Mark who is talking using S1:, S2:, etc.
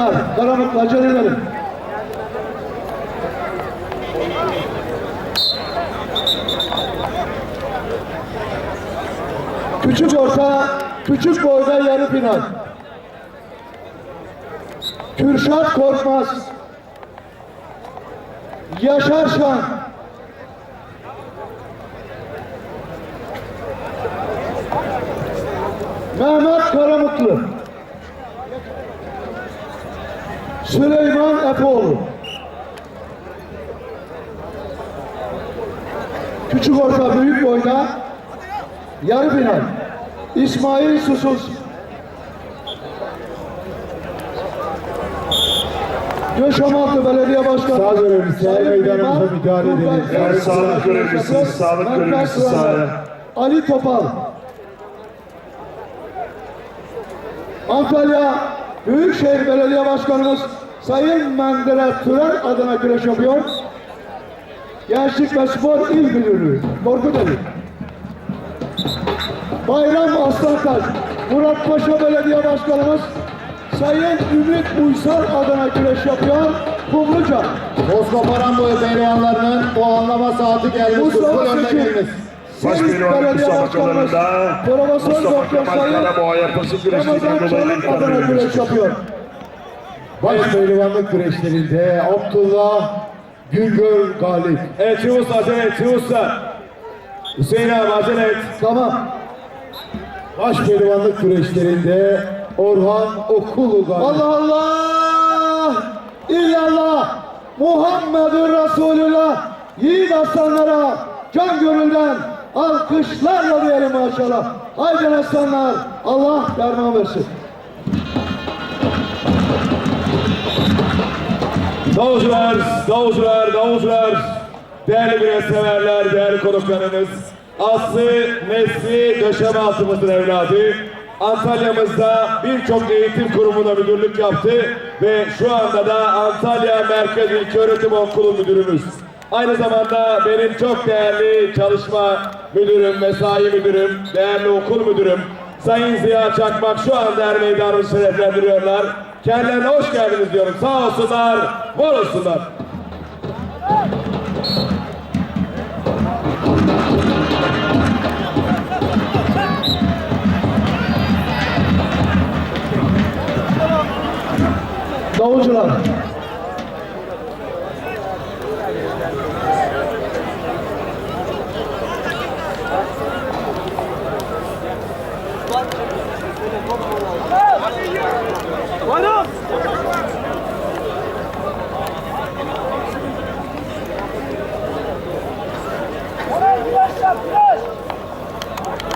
S1: Aslanlar, Karamutlu acele. Küçük orta, küçük boyda yarı final. Kürşat Korkmaz. Yaşar Şan. Mehmet Karamutlu. Süleyman Epoğlu. Küçük orta büyük boyda yarı final. İsmail Susuz. Göşamaltı Belediye Başkanı.
S2: Sağ görevlisi,
S1: Sayın
S2: meydanımıza müdahale Evet,
S1: Sarı,
S3: sağlık görevlisi, sağlık görevlisi sahaya.
S1: Ali Topal. Antalya Büyükşehir Belediye Başkanımız Sayın Menderes Türer adına güreş yapıyor. Gençlik ve Spor İl Müdürlüğü. Korkut Ali. Bayram Aslantaş, Murat Paşa Belediye Başkanımız Sayın Ümit Uysal adına güreş yapıyor. Kumluca.
S2: Moskova boyu pehlivanlarının puanlama saati gelmiş.
S1: Mustafa Seçim.
S2: giriniz.
S3: Başpehlivanlık müsabakalarında
S1: Profesör
S3: Mustafa Kemal
S1: Sayın
S3: Karaboğa yapası güreşinden dolayı
S1: adına güreş yapıyor.
S2: Baş pehlivanlık güreşlerinde Abdullah Güngör galip.
S4: Evet Yunus acele et Yunus'la. Hüseyin abi acele et.
S1: Tamam.
S2: Baş pehlivanlık güreşlerinde Orhan Okulu galip.
S1: Allah Allah! İllallah! Muhammedur Resulullah! Yiğit aslanlara can gönülden alkışlarla diyelim maşallah. Haydi aslanlar Allah derman versin.
S4: Davulcular, davulcular, davulcular. Değerli güreş severler, değerli konuklarımız. Aslı, Nesli, döşeme altımızın evladı. Antalya'mızda birçok eğitim kurumuna müdürlük yaptı ve şu anda da Antalya Merkez İlköğretim Okulu müdürümüz. Aynı zamanda benim çok değerli çalışma müdürüm, mesai müdürüm, değerli okul müdürüm Sayın Ziya Çakmak şu anda er meydanımızı şereflendiriyorlar. Kendilerine hoş geldiniz diyorum. Sağ olsunlar, var olsunlar.
S1: Davulcular